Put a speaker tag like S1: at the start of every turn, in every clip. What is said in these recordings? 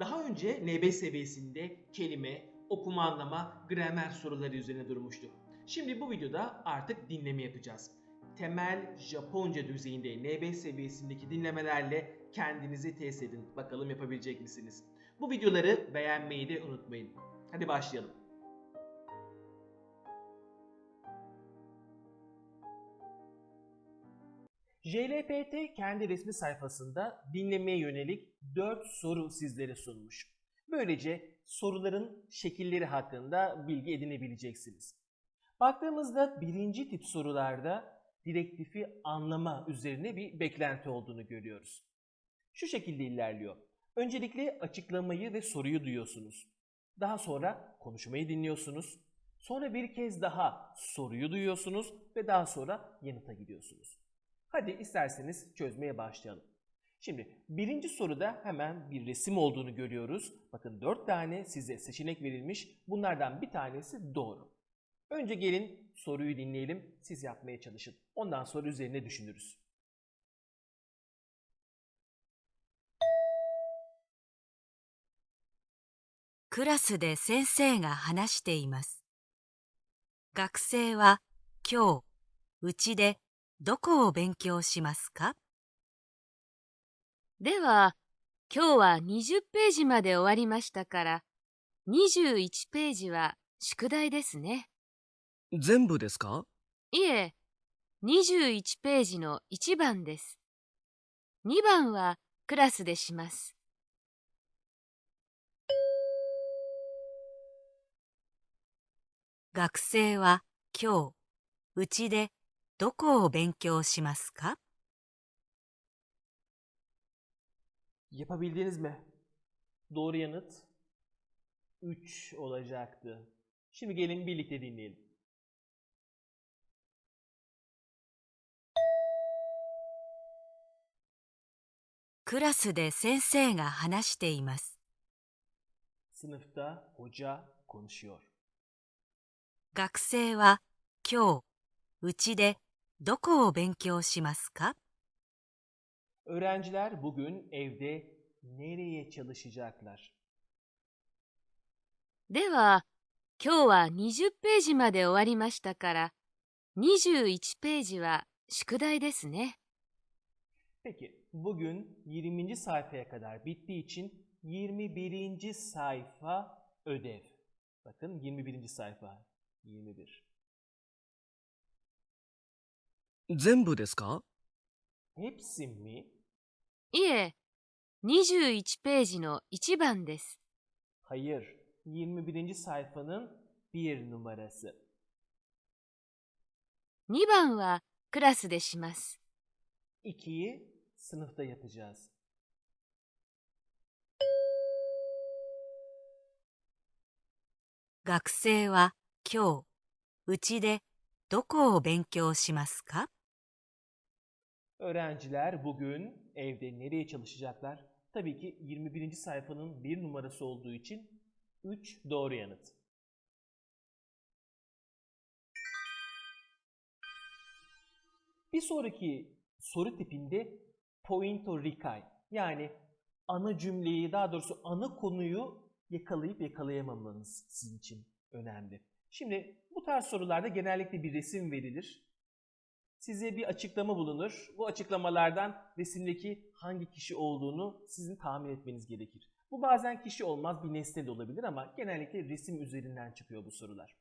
S1: Daha önce NB seviyesinde kelime, okuma anlama, gramer soruları üzerine durmuştuk. Şimdi bu videoda artık dinleme yapacağız. Temel Japonca düzeyinde NB seviyesindeki dinlemelerle kendinizi test edin. Bakalım yapabilecek misiniz? Bu videoları beğenmeyi de unutmayın. Hadi başlayalım. JLPT kendi resmi sayfasında dinlemeye yönelik 4 soru sizlere sunmuş. Böylece soruların şekilleri hakkında bilgi edinebileceksiniz. Baktığımızda birinci tip sorularda direktifi anlama üzerine bir beklenti olduğunu görüyoruz. Şu şekilde ilerliyor. Öncelikle açıklamayı ve soruyu duyuyorsunuz. Daha sonra konuşmayı dinliyorsunuz. Sonra bir kez daha soruyu duyuyorsunuz ve daha sonra yanıta gidiyorsunuz. Hadi isterseniz çözmeye başlayalım. Şimdi birinci soruda hemen bir resim olduğunu görüyoruz. Bakın dört tane size seçenek verilmiş. Bunlardan bir tanesi doğru. Önce gelin soruyu dinleyelim. Siz yapmaya çalışın. Ondan sonra üzerine düşünürüz.
S2: クラスで先生が話しています。学生は今日、うちで どこを勉強しますか？
S3: では、今日は20ページまで終わりましたから、21ページは宿題ですね。
S4: 全部ですか？
S3: いえ、21ページの1番です。2番はクラスでします。
S2: 学生は今日、うちでどこを勉強しますか
S1: Yapabildiniz mi? Doğru yanıt 3 olacaktı. Şimdi gelin birlikte dinleyelim.
S2: クラスで先生が話しています。
S1: Sınıfta hoca konuşuyor.
S2: 学生は今日、うちでどこを勉強しますか
S1: Öğrenciler bugün evde nereye çalışacaklar?
S3: では、今日は20ページまで終わりましたから、21ページは宿題ですね。
S1: Peki bugün 20. sayfaya kadar bittiği için 21. sayfa ödev. Bakın 21. sayfa. 21.
S4: 全部ですか？
S3: いえ、21ページの1番です。は、番はクラスでします。
S2: 学生は今日、うちでどこを勉強しますか
S1: Öğrenciler bugün evde nereye çalışacaklar? Tabii ki 21. sayfanın bir numarası olduğu için 3 doğru yanıt. Bir sonraki soru tipinde pointo rikai yani ana cümleyi daha doğrusu ana konuyu yakalayıp yakalayamamanız sizin için önemli. Şimdi bu tarz sorularda genellikle bir resim verilir size bir açıklama bulunur. Bu açıklamalardan resimdeki hangi kişi olduğunu sizin tahmin etmeniz gerekir. Bu bazen kişi olmaz bir nesne de olabilir ama genellikle resim üzerinden çıkıyor bu sorular.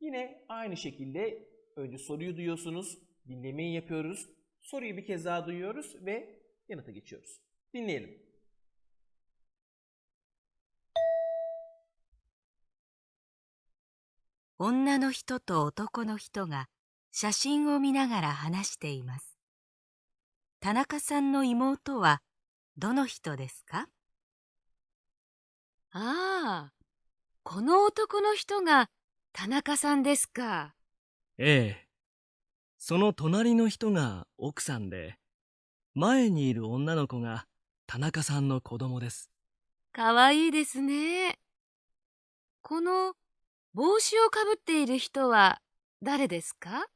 S1: Yine aynı şekilde önce soruyu duyuyorsunuz, dinlemeyi yapıyoruz. Soruyu bir kez daha duyuyoruz ve yanıta geçiyoruz. Dinleyelim.
S2: Onna no hito to otoko no hito ga 写真を見ながら話しています。田中さんの妹はどの人ですか？
S3: ああ、この男の人が田中さんですか。
S4: ええ。その隣の人が奥さんで、前にいる女の子が田中さんの子供です。
S3: かわいいですね。この帽子をかぶっている人は誰ですか？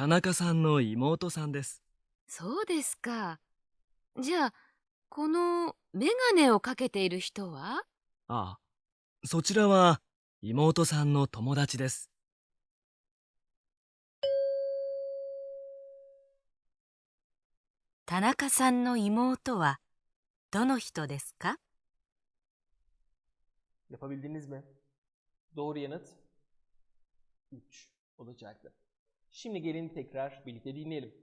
S4: 田中さんの妹さんです。
S3: そうですか。じゃあ、このメガネをかけている人は？
S4: ああ、そちらは妹さんの友達です。
S2: 田中さんの妹はどの人ですか
S1: ？Yapabildiniz mi? Doğru yanıt 3 olacaktı. Şimdi gelin tekrar birlikte dinleyelim.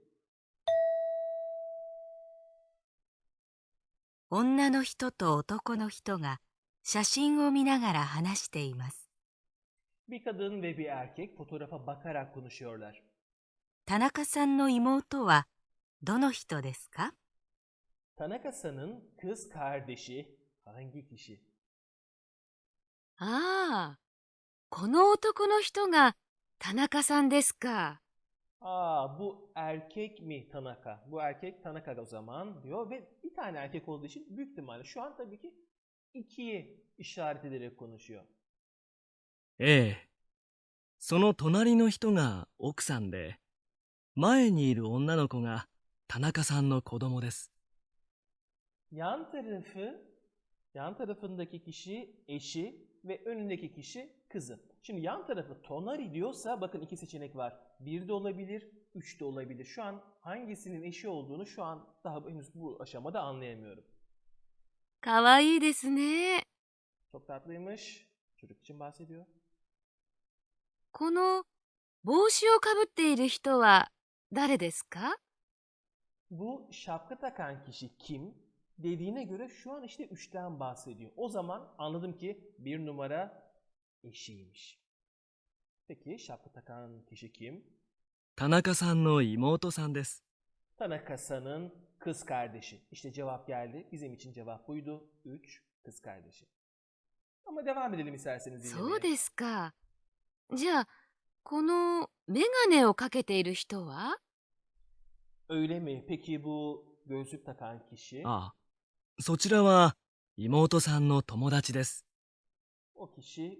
S2: 女の人と男の人が写真を見ながら話しています。
S1: Bir kadın ve bir erkek fotoğrafa bakarak konuşuyorlar.
S2: 田中さんの妹はどの人ですか
S1: Tanaka-san'ın kız kardeşi hangi kişi?
S3: ああ、この男の人が 田中さんですか。
S1: Aa bu erkek mi Tanaka? Bu erkek Tanaka o zaman diyor ve bir tane erkek olduğu için büyük ihtimalle şu an tabii ki ikiyi işaret ederek konuşuyor.
S4: ええ。その隣の人が奥さんで、前にいる女の子が田中さんの子供です。
S1: Yan tarafı, yan tarafındaki kişi eşi ve önündeki kişi kızı. Şimdi yan tarafı Tonari diyorsa bakın iki seçenek var. Bir de olabilir, üç de olabilir. Şu an hangisinin eşi olduğunu şu an daha henüz bu aşamada anlayamıyorum.
S3: かわいいですね。
S1: Çok tatlıymış. Çocuk için bahsediyor.
S3: この帽子をかぶっている人は誰ですか
S1: Bu şapka takan kişi kim? Dediğine göre şu an işte üçten bahsediyor. O zaman anladım ki bir numara eşiymiş. Peki şapka takan kişi kim?
S4: 田中さんの妹さんです。
S1: Tanaka-san'ın kız kardeşi. İşte cevap geldi. Bizim için cevap buydu. 3 kız kardeşi. Ama devam edelim isterseniz
S3: そ
S1: dinlemeye.
S3: うですか。じゃあ、このメガネをかけている人は
S1: Öyle mi? Peki bu gözlük takan kişi?
S4: ああ、そちらは妹さんの友達です。
S1: O kişi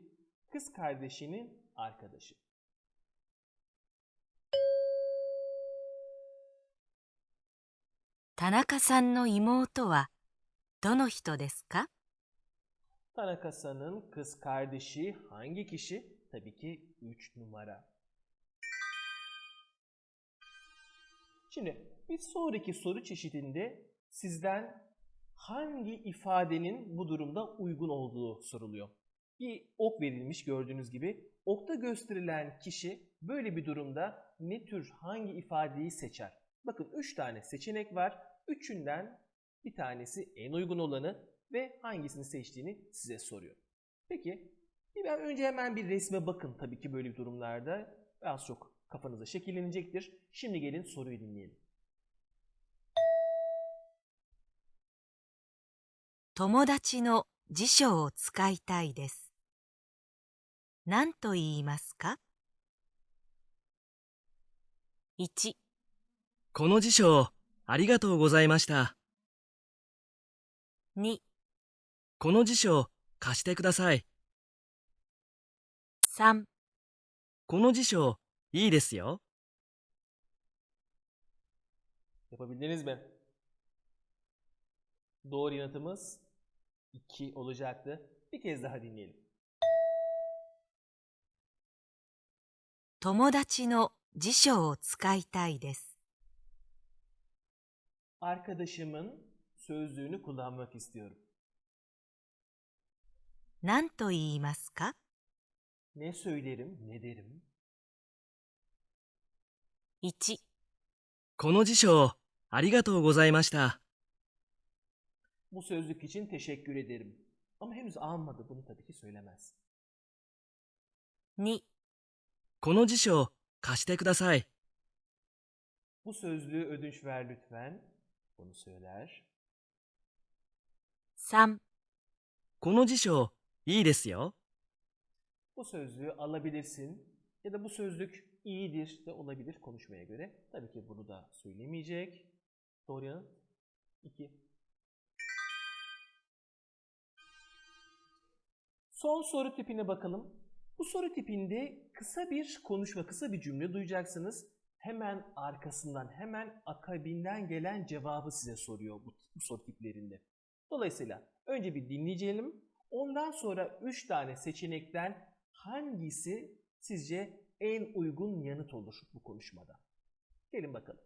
S1: Kız kardeşinin arkadaşı. Tanaka-sanın kız kardeşi hangi kişi? Tabii ki 3 numara. Şimdi bir sonraki soru çeşidinde sizden hangi ifadenin bu durumda uygun olduğu soruluyor Bir ok verilmiş gördüğünüz gibi. Okta gösterilen kişi böyle bir durumda ne tür hangi ifadeyi seçer? Bakın 3 tane seçenek var. Üçünden bir tanesi en uygun olanı ve hangisini seçtiğini size soruyor. Peki bir ben önce hemen bir resme bakın tabii ki böyle bir durumlarda az çok kafanıza şekillenecektir. Şimdi gelin soruyu dinleyelim.
S2: 友達の辞書を使いたいです。 何と言いますか ?1、
S4: この辞書、ありがとうございました。
S2: 2、
S4: この辞書、貸してください。
S2: 3、
S4: この辞書、いいですよ。
S1: Yapabildiniz mi? Doğru yanıtımız 2 olacaktı. Bir kez daha dinleyelim.
S2: 友達の辞書を使いたいです。何と言いますか
S1: ？Ne
S4: この辞書ありがとうございました。
S2: 2
S4: この辞書、貸してください。
S1: Bu sözlüğü ödünç ver lütfen. Bunu söyler.
S2: 3、
S4: この辞書、いいですよ。
S1: Bu sözlüğü alabilirsin. Ya da bu sözlük iyidir de olabilir konuşmaya göre. Tabii ki bunu da söylemeyecek. Doğru yanıt 2. Son soru tipine bakalım. Bu soru tipinde kısa bir konuşma, kısa bir cümle duyacaksınız. Hemen arkasından, hemen akabinden gelen cevabı size soruyor bu, bu soru tiplerinde. Dolayısıyla önce bir dinleyelim. Ondan sonra 3 tane seçenekten hangisi sizce en uygun yanıt olur bu konuşmada? Gelin bakalım.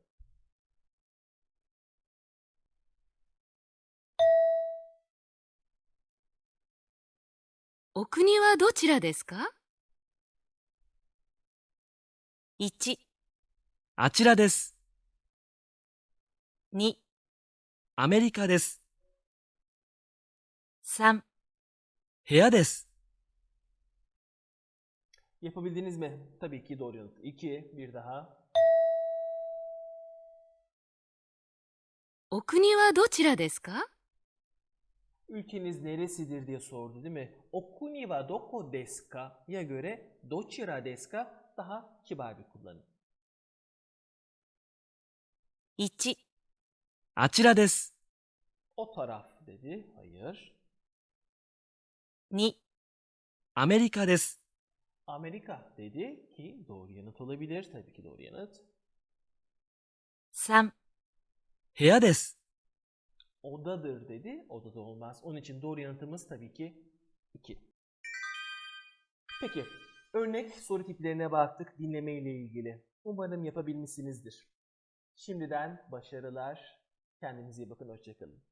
S3: O kuni wa dochira desu ka?
S2: 1、
S4: あちらです。
S2: 2、
S4: アメリカです。
S2: 3、
S4: 部屋です。
S1: Yapabildiniz mi? Tabii ki doğru yanıt. 2, bir daha.
S3: お国はどちらですか
S1: Ülkeniz neresidir diye sordu değil mi? Okuni wa doko desu ka ya göre dochira desu ka daha kibar bir kullanım.
S2: 1、
S4: あちらです。
S1: O taraf dedi. Hayır.
S2: 2、
S4: アメリカです。
S1: Amerika dedi ki doğru yanıt olabilir. Tabii ki doğru yanıt.
S2: 3、
S4: 部屋です。
S1: Odadır dedi. Odada olmaz. Onun için doğru yanıtımız tabii ki 2. Peki. Örnek soru tiplerine baktık dinleme ile ilgili. Umarım yapabilmişsinizdir. Şimdiden başarılar. Kendinize iyi bakın. Hoşçakalın.